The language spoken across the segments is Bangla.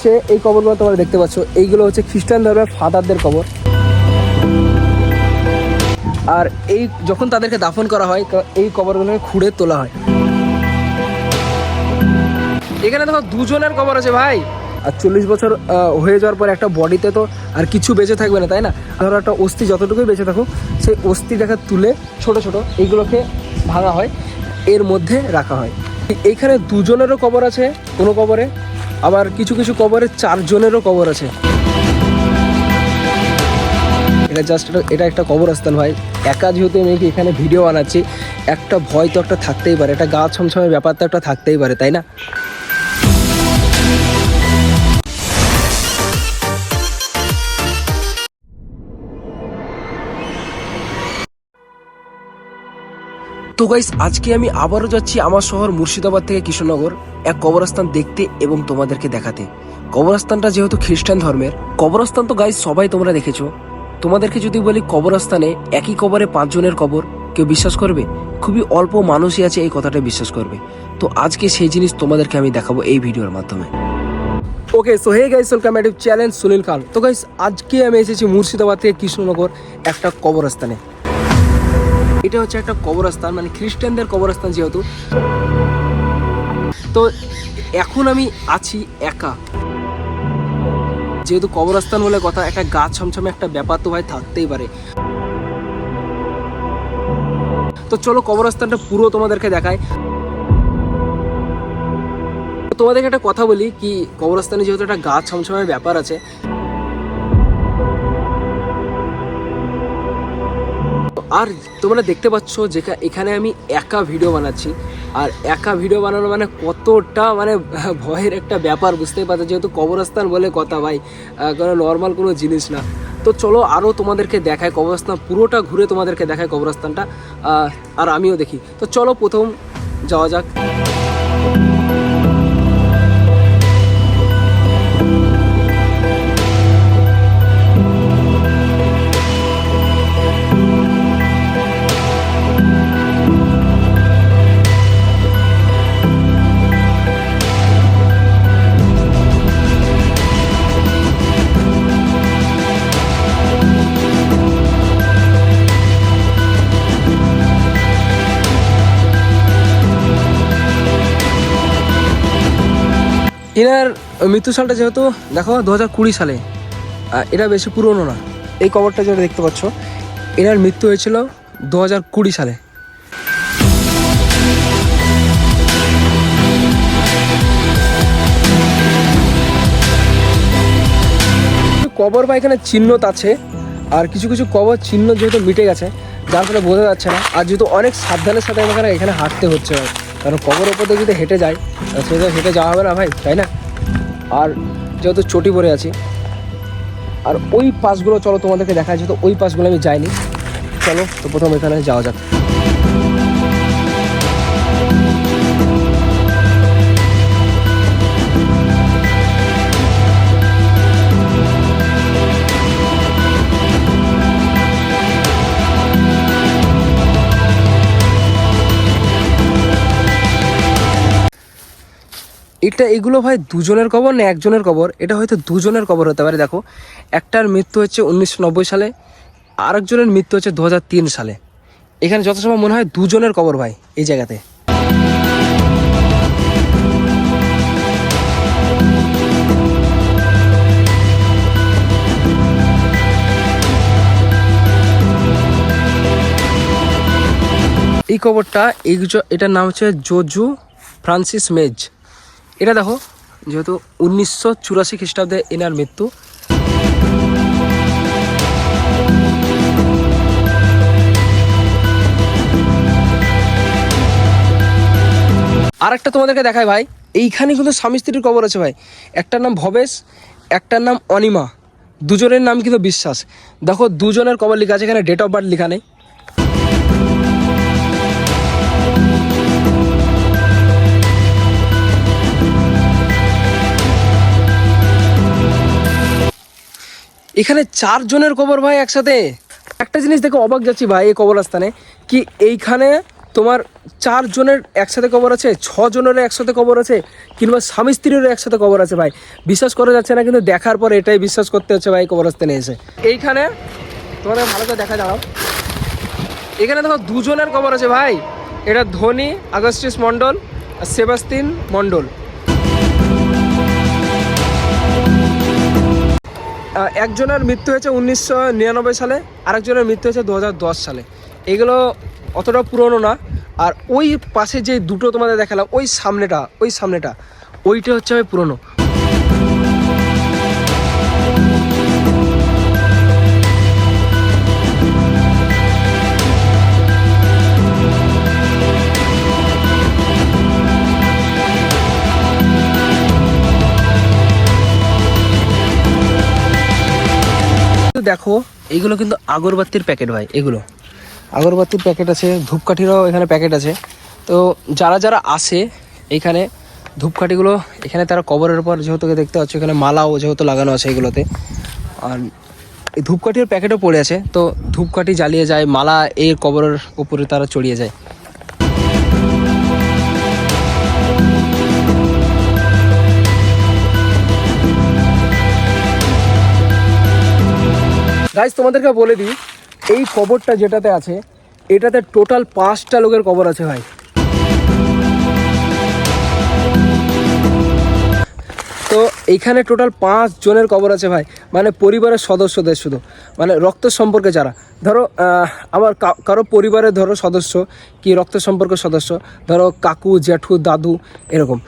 হচ্ছে এই কবরগুলো তোমরা দেখতে পাচ্ছ। এইগুলো হচ্ছে খ্রিস্টান ধর্মের ফাদারদের কবর। আর এই যখন তাদেরকে দাফন করা হয় এই কবরগুলোকে খুঁড়ে তোলা হয়। এখানে দেখো দুজনের কবর আছে ভাই। আর চল্লিশ বছর হয়ে যাওয়ার পর একটা বডিতে তো আর কিছু বেঁচে থাকবে না, তাই না? ধরো একটা অস্থি যতটুকুই বেঁচে থাকুক, সেই অস্থিটাকে তুলে ছোট ছোট এইগুলোকে ভাঙা হয়, এর মধ্যে রাখা হয়। এইখানে দুজনেরও কবর আছে, কোনো কবরে। আবার কিছু কিছু কবরে চারজনেরও কবর আছে। এটা জাস্ট এটা একটা কবরস্থান ভাই। একা যেহেতু আমি এখানে ভিডিও বানাচ্ছি, একটা ভয় তো একটা থাকতেই পারে। একটা গা ছমছমের ব্যাপার তো একটা থাকতেই পারে, তাই না? তো গাইস আজকে আমি আবারও যাচ্ছি আমার শহর মুর্শিদাবাদ থেকে কৃষ্ণনগর এক কবরস্থান দেখতে এবং তোমাদেরকে দেখাতে। কবরস্থানটা যেহেতু খ্রিস্টান ধর্মের, কবরস্থান তো গাইস সবাই তোমরা দেখেছ। তোমাদেরকে যদি বলি কবরস্থানে একই কবরে পাঁচজনের কবর, কেউ বিশ্বাস করবে? খুবই অল্প মানুষই আছে এই কথাটা বিশ্বাস করবে। তো আজকে সেই জিনিস তোমাদেরকে আমি দেখাবো এই ভিডিওর মাধ্যমে। Okay so hey guys welcome to challenge Sunil Khan তো গাইস আজকে আমি এসেছি মুর্শিদাবাদ থেকে কৃষ্ণনগর একটা কবরস্থানে। এটা হচ্ছে একটা কবরস্থান মানে খ্রিস্টানদের কবরস্থান যেহেতু। তো এখন আমি আছি একা। যেহেতু কবরস্থান বলে কথা, একটা গাছ ছমছমে একটা ব্যাপার তো ভাই থাকতেই পারে। তো চলো কবরস্থানটা পুরো তোমাদেরকে দেখায় তোমাদেরকে একটা কথা বলি কি, কবরস্থানে যেহেতু একটা গাছ ছমছমের ব্যাপার আছে আর তোমরা দেখতে পাচ্ছ যে এখানে আমি একা ভিডিও বানাচ্ছি। আর একা ভিডিও বানানো মানে কতটা মানে ভয়ের একটা ব্যাপার, বুঝতেই পারছ? যেহেতু কবরস্থান বলে কথা ভাই কোনো নর্মাল কোনো জিনিস না। তো চলো আরও তোমাদেরকে দেখায় কবরস্থান, পুরোটা ঘুরে তোমাদেরকে দেখায় কবরস্থানটা। আর আমিও দেখি। তো চলো প্রথম যাওয়া যাক। এনার মৃত্যু সালটা যেহেতু, দেখো দু হাজার কুড়ি সালে। এটা বেশি পুরনো না। এই কবরটা যেটা দেখতে পাচ্ছ, এনার মৃত্যু হয়েছিল দু হাজার কুড়ি সালে। কবর বা এখানে চিহ্ন আছে, আর কিছু কিছু কবর চিহ্ন যেহেতু মিটে গেছে, যার ফলে বোঝা যাচ্ছে না। আর যেহেতু অনেক সাবধানের সাথে আমাকে এখানে হাঁটতে হচ্ছে। কারণ কবর ওপর দিয়ে যদি হেঁটে যায় সেটা হেঁটে যাওয়া হবে না ভাই, তাই না? আর যেহেতু চটি পরে আছি, আর ওই পাশগুলো চলো তোমাদেরকে দেখা যেহেতু ওই পাশগুলো আমি যাইনি, চলো তো প্রথম এখানে যাওয়া যাক। এটা এগুলো ভাই দুজনের কবর না একজনের কবর? এটা হয়তো দুজনের কবর হতে পারে, দেখো। একটার মৃত্যু হচ্ছে উনিশশো নব্বই সালে, আরেকজনের মৃত্যু হচ্ছে দু হাজার তিন সালে। এখানে যত সময় মনে হয় দুজনের কবর ভাই, এই জায়গাতে। এই কবরটা, এই এটার নাম হচ্ছে জোজু ফ্রান্সিস মেজ। এটা দেখো, যেহেতু উনিশশো চুরাশি খ্রিস্টাব্দে এনার মৃত্যু। আর একটা তোমাদেরকে দেখায় ভাই, এইখানে কিন্তু স্বামী স্ত্রীর কবর আছে ভাই। একটার নাম ভবেশ, একটার নাম অনিমা। দুজনের নাম কিন্তু বিশ্বাস। দেখো, দুজনের কবর লেখা আছে এখানে ডেট অফ বার্থ লেখা নেই। এখানে চারজনের কবর ভাই একসাথে। একটা জিনিস দেখে অবাক যাচ্ছি ভাই এই কবরস্থানে, কি এইখানে তোমার চার জনের একসাথে কবর আছে ছ জনের একসাথে কবর আছে, কিংবা স্বামী স্ত্রীরও একসাথে কবর আছে ভাই? বিশ্বাস করা যাচ্ছে না, কিন্তু দেখার পর এটাই বিশ্বাস করতে হচ্ছে ভাই কবরস্থানে এসে। এইখানে, তোমাদের ভালো করে দেখা, দাঁড়াও। এখানে দেখো দুজনের কবর আছে ভাই। এটা ধোনি, আগস্টিস মণ্ডল আর সেবাস্তিন মণ্ডল। একজনের মৃত্যু হয়েছে উনিশশো নিরানব্বই সালে, আরেকজনের মৃত্যু হয়েছে দু হাজার দশ সালে। এগুলো অতটা পুরনো না। আর ওই পাশে যে দুটো তোমাদের দেখালাম, ওই সামনেটা ওই সামনেটা, ওইটা হচ্ছে আমি পুরনো। কিন্তু দেখো, এইগুলো কিন্তু আগরবাতির প্যাকেট ভাই, এগুলো। আগরবাতির প্যাকেট আছে, ধূপকাঠিরও এখানে প্যাকেট আছে। তো যারা যারা আসে এইখানে ধূপকাঠিগুলো এখানে তারা কবরের উপর যেহেতু দেখতে পাচ্ছ, এখানে মালাও যেহেতু লাগানো আছে এগুলোতে। আর এই ধূপকাঠির প্যাকেটও পড়ে আছে। তো ধূপকাঠি জ্বালিয়ে যায়, মালা এই কবরের উপরে তারা চড়িয়ে যায়। গাইজ তোমাদেরকে বলে দিই, এই কবরটা যেটাতে আছে, এটাতে টোটাল পাঁচটা লোকের কবর আছে ভাই। তো এইখানে টোটাল পাঁচ জনের কবর আছে ভাই মানে পরিবারের সদস্যদের শুধু। মানে রক্ত সম্পর্কে যারা, ধরো আমার কারও পরিবারের ধরো সদস্য, কি রক্ত সম্পর্কের সদস্য, ধরো কাকু, জ্যাঠু, দাদু, এরকম।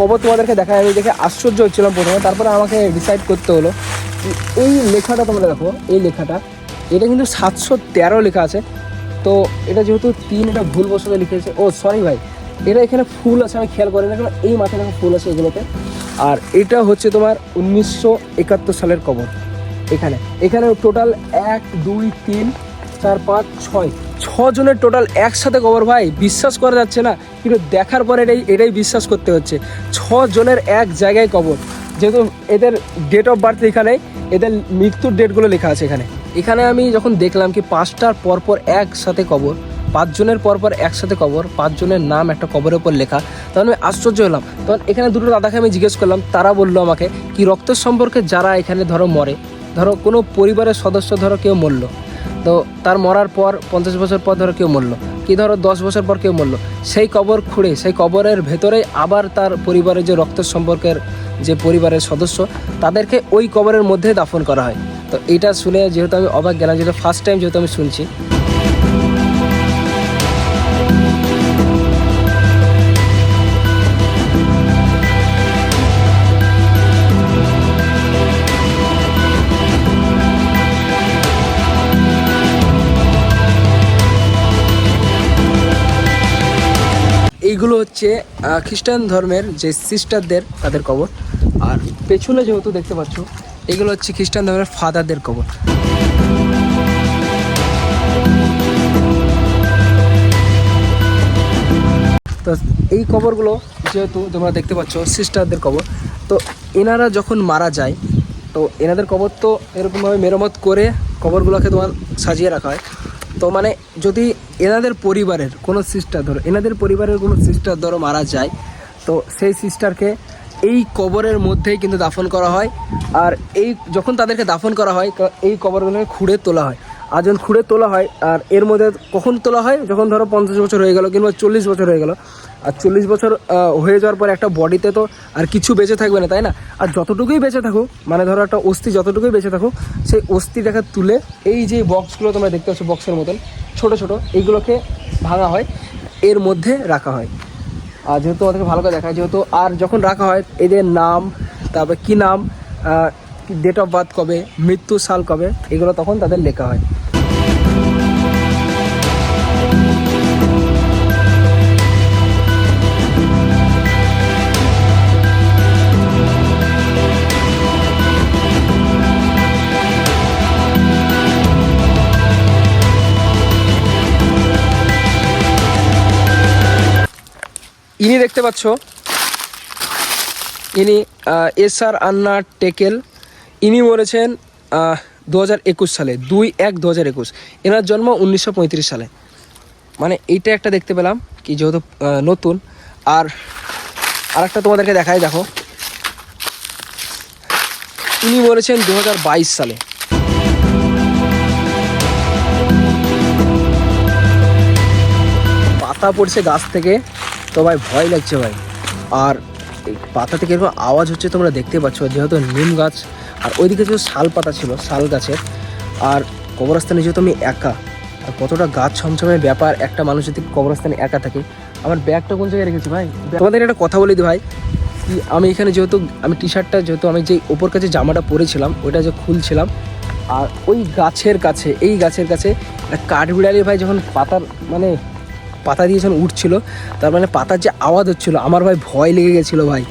কবর তোমাদেরকে দেখা আমি দেখে আশ্চর্য হচ্ছিলাম প্রথমে। তারপরে আমাকে ডিসাইড করতে হলো এই লেখাটা তোমরা দেখো, এই লেখাটা, এটা কিন্তু সাতশো তেরো লেখা আছে। তো এটা যেহেতু তিন এটা ভুল বসতে লিখেছে, ও সরি ভাই, এটা এখানে ফুল আছে, আমি খেয়াল করি না কারণ এই মাথায় দেখো ফুল আছে এগুলোতে। আর এটা হচ্ছে তোমার উনিশশো একাত্তর সালের কবর এখানে। এখানে টোটাল এক, দুই, তিন, চার, পাঁচ, ছয়। ছজনের টোটাল একসাথে কবর ভাই, বিশ্বাস করা যাচ্ছে না। কিন্তু দেখার পর এটাই এটাই বিশ্বাস করতে হচ্ছে। ছ জনের এক জায়গায় কবর। যেহেতু এদের ডেট অফ বার্থ এখানে, এদের মৃত্যুর ডেটগুলো লেখা আছে এখানে। এখানে আমি যখন দেখলাম কি পাঁচটার পরপর একসাথে কবর, পাঁচজনের পরপর একসাথে কবর, পাঁচজনের নাম একটা কবরের উপর লেখা, তখন আমি আশ্চর্য হলাম। তখন এখানে দুটো দাদাকে আমি জিজ্ঞেস করলাম, তারা বলল আমাকে, কি রক্তের সম্পর্কে যারা এখানে ধরো মরে, ধরো কোনো পরিবারের সদস্য ধরো কেউ মরলো তো তার মরার পর পঞ্চাশ বছর পর ধরো কেউ মরলো, কি ধরো দশ বছর পর কেউ মরলো, সেই কবর খুঁড়ে, সেই কবরের ভেতরে আবার তার পরিবারের যে রক্ত সম্পর্কের যে পরিবারের সদস্য, তাদেরকে ওই কবরের মধ্যে দাফন করা হয়। তো এটা শুনে যেহেতু আমি অবাক গেলাম, যেহেতু ফার্স্ট টাইম যেহেতু আমি শুনছি এইগুলো হচ্ছে খ্রিস্টান ধর্মের যে সিস্টারদের তাদের কবর। আর পেছনে যেহেতু দেখতে পাচ্ছ, এগুলো হচ্ছে খ্রিস্টান ধর্মের ফাদারদের কবর। তো এই কবরগুলো যেহেতু তোমরা দেখতে পাচ্ছ, সিস্টারদের কবর, তো এনারা যখন মারা যায়, তো এনাদের কবর তো এরকমভাবে মেরামত করে কবরগুলোকে তোমার সাজিয়ে রাখা হয়। তো মানে যদি এনাদের পরিবারের কোনো সিস্টার ধরো, এনাদের পরিবারের কোনো সিস্টার ধরো মারা যায়, তো সেই সিস্টারকে এই কবরের মধ্যেই কিন্তু দাফন করা হয়। আর এই যখন তাদেরকে দাফন করা হয় এই কবরগুলোকে খুঁড়ে তোলা হয়। আর যখন খুঁড়ে তোলা হয়, আর এর মধ্যে কখন তোলা হয়? যখন ধরো পঞ্চাশ বছর হয়ে গেল কিংবা চল্লিশ বছর হয়ে গেল। আর চল্লিশ বছর হয়ে যাওয়ার পর একটা বডিতে তো আর কিছু বেঁচে থাকবে না, তাই না? আর যতটুকুই বেঁচে থাকুক মানে ধরো একটা অস্থি যতটুকুই বেঁচে থাকুক, সেই অস্থিটাকে তুলে এই যে বক্সগুলো তোমরা দেখতে পাচ্ছ বক্সের মতন, ছোট ছোট, এইগুলোকে ভাঙা হয়, এর মধ্যে রাখা হয়। আর যেহেতু আমাদেরকে ভালো করে দেখায়, যেহেতু আর যখন রাখা হয়, এদের নাম, তারপরে কী নাম ডেট অফ বার্থ কবে মৃত্যু সাল কবে, এগুলো তখন তাদের লেখা হয়। ইনি দেখতে পাচ্ছ, ইনি এস আর আন্না টেকেল ইনি মরেছেন দু হাজার একুশ সালে, দুই এক দু হাজার একুশ। এনার জন্ম উনিশশো পঁয়ত্রিশ সালে। মানে এইটা একটা দেখতে পেলাম, কি যেহেতু নতুন। আর আরেকটা তোমাদেরকে দেখাই, দেখো। ইনি বলেছেন দু সালে। পাতা পড়ছে গাছ থেকে। তো ভাই, ভয় লাগছে ভাই। আর এই পাতা থেকে এরকম আওয়াজ হচ্ছে তোমরা দেখতে পাচ্ছ, যেহেতু নিম গাছ, আর ওইদিকে যেহেতু শাল পাতা ছিল, শাল গাছের, আর কবরস্থানে যেহেতু আমি একা আর কতটা গাছ ছমছমের ব্যাপার, একটা মানুষ যদি কবরস্থানে একা থাকে, আমার ব্যাগটা কোন জায়গায় রেখেছি ভাই? তোমাদের একটা কথা বলে দিই ভাই, কি আমি এখানে যেহেতু, আমি টি শার্টটা যেহেতু আমি যে ওপর কাছে জামাটা পরেছিলাম, ওইটা যে খুলছিলাম, আর ওই গাছের কাছে, এই গাছের কাছে কাঠবিড়ালি ভাই যখন পাতার মানে পাতা দিয়ে যখন উঠছিল, তার মানে পাতার যে আওয়াজ হচ্ছিল, আমার ভাই ভয় লেগে গেছিল ভাই।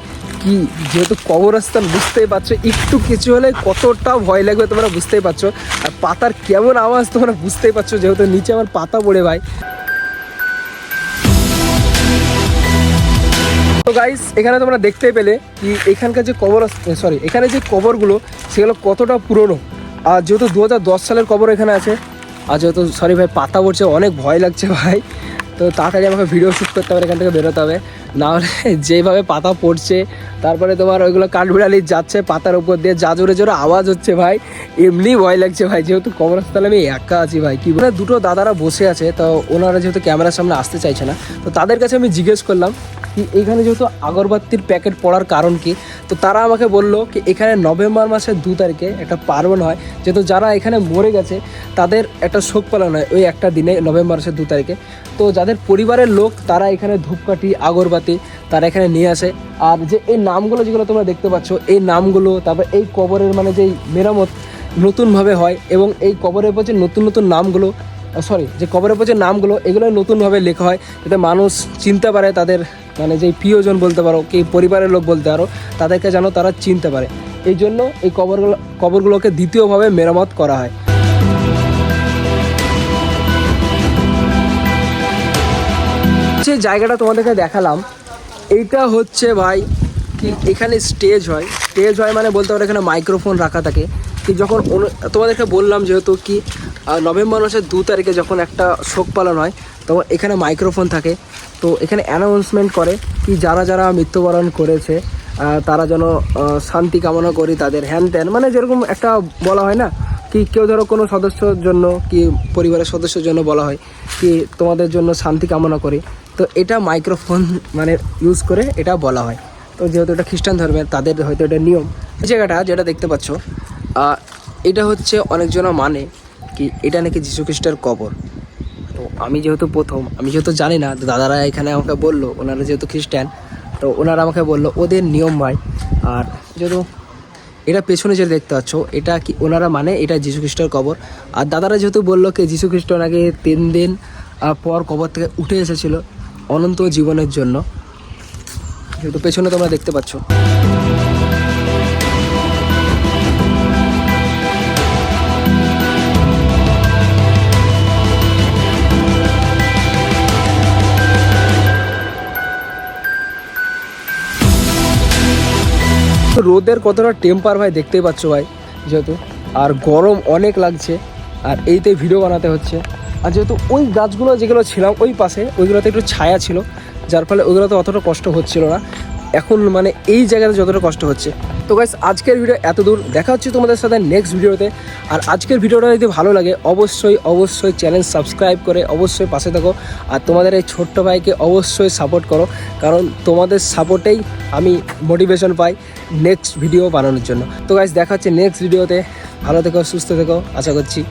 কি, যেহেতু কবরস্থান বুঝতেই পারছ, একটু কিছু হলে কতটা ভয় লাগবে তোমরা বুঝতেই পারছ। আর পাতার কেমন আওয়াজ তোমরা বুঝতেই পারছ, যেহেতু নিচে আমার পাতা পড়ে ভাই। তো গাইস এখানে তোমরা দেখতে পেলে কি এখানকার যে কবর সরি এখানে যে কবরগুলো, সেগুলো কতটা পুরনো। আর যেহেতু দু হাজার দশ সালের কবর এখানে আছে, আর যেহেতু সরি ভাই, পাতা পড়ছে, অনেক ভয় লাগছে ভাই। তো তাড়াতাড়ি আমাকে ভিডিও শ্যুট করতে হবে এখান থেকে বেরোতে হবে। না হলে যেভাবে পাতা পড়ছে, তারপরে তোমার ওইগুলো কাঠবিড়ালি যাচ্ছে পাতার উপর দিয়ে, যা জোরে জোরে আওয়াজ হচ্ছে ভাই, এমনি ভয় লাগছে ভাই, যেহেতু কবরস্থানে আমি একা আছি ভাই, কি বলে, দুটো দাদারা বসে আছে, তো ওনারা যেহেতু ক্যামেরার সামনে আসতে চাইছে না, তো তাদের কাছে আমি জিজ্ঞেস করলাম কি এখানে যেহেতু আগরবাতির প্যাকেট পড়ার কারণ কি, তো তারা আমাকে বলল কি এখানে নভেম্বর মাসের দু তারিখে একটা পার্বণ হয়, যেহেতু যারা এখানে মরে গেছে, তাদের একটা শোক পালন হয় ওই একটা দিনে নভেম্বর মাসের দু তারিখে, তো যাদের পরিবারের লোক, তারা এখানে ধূপকাঠি, আগরবাতি তারা এখানে নিয়ে আসে। আর যে এই নামগুলো যেগুলো তোমরা দেখতে পাচ্ছ, এই নামগুলো, তারপর এই কবরের মানে যেই মেরামত নতুনভাবে হয় এবং এই কবরের উপর যে নতুন নতুন নামগুলো সরি যে কবরের উপর যে নামগুলো, এগুলো নতুনভাবে লেখা হয় যাতে মানুষ চিনতে পারে, তাদের মানে যেই প্রিয়জন বলতে পারো, কি পরিবারের লোক বলতে পারো, তাদেরকে যেন তারা চিনতে পারে। এই জন্য এই কবরগুলো, কবরগুলোকে দ্বিতীয়ভাবে মেরামত করা হয়। যে জায়গাটা তোমাদেরকে দেখালাম, এইটা হচ্ছে ভাই, এখানে স্টেজ হয়। স্টেজ হয় মানে বলতে পারো এখানে মাইক্রোফোন রাখা থাকে। কি যখন তোমাদেরকে বললাম যেহেতু কি নভেম্বর মাসের দু তারিখে যখন একটা শোক পালন হয়, তখন এখানে মাইক্রোফোন থাকে। তো এখানে অ্যানাউন্সমেন্ট করে কি যারা যারা মৃত্যুবরণ করেছে তারা যেন শান্তি কামনা করি তাদের হ্যান ত্যান। মানে যেরকম একটা বলা হয় না, কি কেউ ধরো কোনো সদস্যর জন্য, কি পরিবারের সদস্যের জন্য বলা হয়, কি তোমাদের জন্য শান্তি কামনা করি। তো এটা মাইক্রোফোন মানে ইউজ করে এটা বলা হয়। তো যেহেতু এটা খ্রিস্টান ধর্মের তাদের হয়তো এটা নিয়ম। জায়গাটা যেটা দেখতে পাচ্ছ এটা হচ্ছে অনেকজন মানে কি এটা নাকি যীশু খ্রিস্টের কবর। তো আমি যেহেতু প্রথম, আমি যেহেতু জানি না দাদারা এখানে আমাকে বলল, ওনারা যেহেতু খ্রিস্টান, তো ওনারা আমাকে বলল, ওদের নিয়ম ভাই। আর যেহেতু এটা পেছনে যেটা দেখতে পাচ্ছ, এটা কি ওনারা মানে এটা যীশু খ্রিস্টের কবর। আর দাদারা যেহেতু বলল কি যীশু খ্রিস্ট নাকি তিন দিন পর কবর থেকে উঠে এসেছিল। অনন্ত জীবনের জন্য। যেহেতু পেছনে তোমরা দেখতে পাচ্ছ। রোদের কতটা টেম্পার ভাই, দেখতেই পাচ্ছ ভাই, যেহেতু। আর গরম অনেক লাগছে। আর এইতে ভিডিও বানাতে হচ্ছে। আর যেহেতু ওই গাছগুলো যেগুলো ছিলাম, ওই পাশে, ওইগুলোতে একটু ছায়া ছিল, যার ফলে ওইগুলোতে অতটা কষ্ট হচ্ছিল না। এখন মানে এই জায়গাতে যতটা কষ্ট হচ্ছে। তো গাইস আজকের ভিডিও এত দূর দেখা হচ্ছে তোমাদের সাথে নেক্সট ভিডিওতে আর আজকের ভিডিওটা যদি ভালো লাগে, অবশ্যই অবশ্যই চ্যানেল সাবস্ক্রাইব করে অবশ্যই পাশে থাকো। আর তোমাদের এই ছোট্ট ভাইকে অবশ্যই সাপোর্ট করো। কারণ তোমাদের সাপোর্টেই আমি মোটিভেশন পাই নেক্সট ভিডিও বানানোর জন্য। তো গাইস দেখা হচ্ছে নেক্সট ভিডিওতে ভালো থেকো, সুস্থ থেকো। আশা করছি